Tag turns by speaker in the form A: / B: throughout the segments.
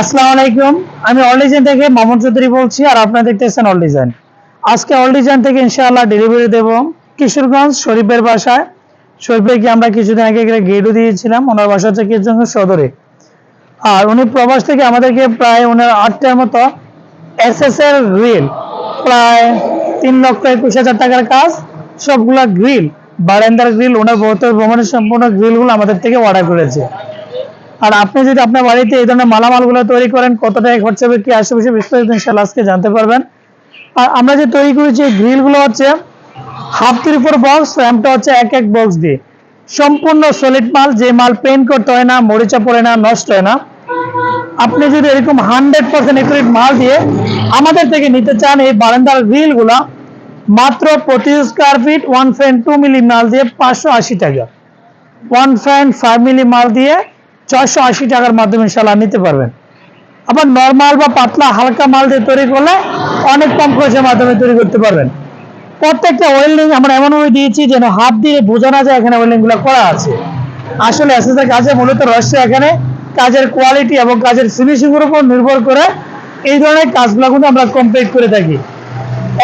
A: আসসালামু আলাইকুম। আমি অল থেকে মামুন চৌধুরী বলছি আর আপনারা দেখতেছেন অল ডিজাইন আজকে অল থেকে ইনশাআল্লাহ ডেলিভারি দেব কিশোরগঞ্জ শরীফের বাসায়। শরীফে কি আমরা কিছুদিন আগে গেটও দিয়েছিলাম, ওনার বাসা হচ্ছে কিশোরগঞ্জ সদরে। আর উনি প্রবাস থেকে আমাদেরকে প্রায় ওনার আটটার মতো এস এস এর গ্রিল প্রায় তিন লক্ষ একুশ হাজার টাকার কাজ, সবগুলা গ্রিল বারান্দার গ্রিল ওনার বহুত ভ্রমণের সম্পূর্ণ গ্রিলগুলো আমাদের থেকে অর্ডার করেছে। আর আপনি যদি আপনার বাড়িতে এই ধরনের মালামালগুলো তৈরি করেন, কত টাকা খরচ হবে, কি আশেপাশে বিস্তারিত ইনশাল্লাহ আজকে জানতে পারবেন। আর আমরা যে তৈরি করেছি এই গ্রিলগুলো হচ্ছে হাফ ফোর বক্স র্যামটা হচ্ছে এক এক বক্স দিয়ে। সম্পূর্ণ সলিড মাল, যে মাল পেন্ট করতে হয় না, মরিচা পড়ে না, নষ্ট হয় না। আপনি যদি এরকম হান্ড্রেড পার্সেন্ট একুরেট মাল দিয়ে আমাদের থেকে নিতে চান এই বারান্দার গ্রিলগুলো, মাত্র প্রতি স্কোয়ার ফিট ওয়ান ফ্যান টু মিলি মাল দিয়ে পাঁচশো আশি টাকা। ওয়ান ফ্যান ফাইভ মিলি মাল দিয়ে ছয়শো আশি টাকার মাধ্যমে ইনশাল্লাহ নিতে পারবেন। আবার নর্মাল বা পাতলা হালকা মাল দিয়ে তৈরি করলে অনেক কম খরচের মাধ্যমে তৈরি করতে পারবেন। প্রত্যেকটা ওয়েল্ডিং আমরা এমনভাবে দিয়েছি যেন হাত দিয়ে বোঝা না যায় এখানে ওয়েল্ডিংগুলো করা আছে। আসলে এসএসএ কাজে মূলত রহস্য এখানে, কাজের কোয়ালিটি এবং কাজের ফিনিশিং এর উপর নির্ভর করে এই ধরনের কাজগুলো কিন্তু আমরা কমপ্লিট করে থাকি।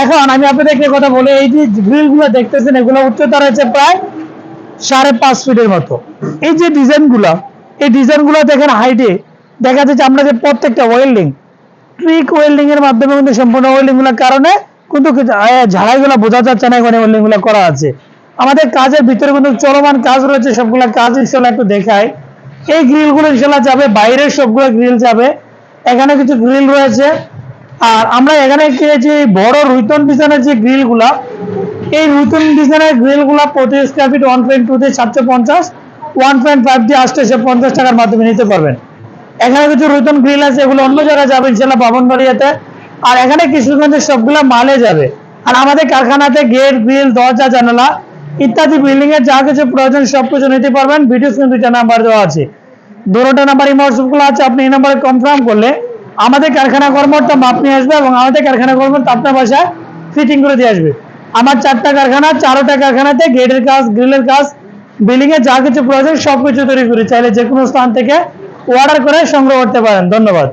A: এখন আমি আপনাদেরকে কথা বলে এই যে গ্রিলগুলো দেখতেছেন, এগুলো উচ্চতা রয়েছে প্রায় সাড়ে পাঁচ ফিটের মতো। এই যে ডিজাইনগুলো এই ডিজাইনগুলো দেখেন হাইটে দেখা যাচ্ছে আমরা যে প্রত্যেকটা ওয়েল্ডিং ট্রিক ওয়েল্ডিং এর মাধ্যমে কিন্তু সম্পূর্ণ ওয়েল্ডিংগুলোর কারণে কিন্তু ঝাড়াই গুলো বোঝা যাচ্ছে না এখানে ওয়েল্ডিংগুলো করা আছে। আমাদের কাজের ভিতরে কিন্তু চলমান কাজ রয়েছে, সবগুলো কাজ ইনশাল্লাহ একটু দেখায় এই গ্রিলগুলো ইনশাল্লাহ যাবে, বাইরের সবগুলো গ্রিল যাবে। এখানে কিছু গ্রিল রয়েছে। আর আমরা এখানে যে বড় রুইতন ডিজাইনের যে গ্রিলগুলা এই নতুন ডিজাইনের গ্রিলগুলা প্রতি square feet one point two দিয়ে সাতশো পঞ্চাশ ওয়ান পয়েন্ট ফাইভ দিয়ে আটশো পঞ্চাশ টাকার মাধ্যমে নিতে পারবেন। এখানে কিছু নতুন গ্রিল আছে, এগুলো অন্য জায়গায় যাবে ইনশাল্লাহ বাবনবাড়িয়াতে আর এখানে কিশোরগঞ্জের সবগুলা মালে যাবে। আর আমাদের কারখানাতে গেট, গ্রিল, দরজা, জানালা ইত্যাদি বিল্ডিং এর যা কিছু প্রয়োজন সব কিছু নিতে পারবেন। ভিডিও স্ক্রিন দুইটা নাম্বার দেওয়া আছে। দুটোটা নাম্বার ইমোটসগুলো আছে, আপনি এই নাম্বারে কনফার্ম করলে আমাদের কারখানা কর্মটা মাপ নিয়ে আসবে এবং আমাদের কারখানা কর্মটা আপনার বাসায় ফিটিং করে দিয়ে আসবে। আমার চারটা কারখানা, চারোটা কারখানাতে গেটের কাজ গ্রিলের কাজ বিল্ডিং এর যা কিছু প্রয়োজন সবকিছু তৈরি করি। চাইলে যে কোনো স্থান থেকে অর্ডার করে সংগ্রহ করতে পারেন। ধন্যবাদ।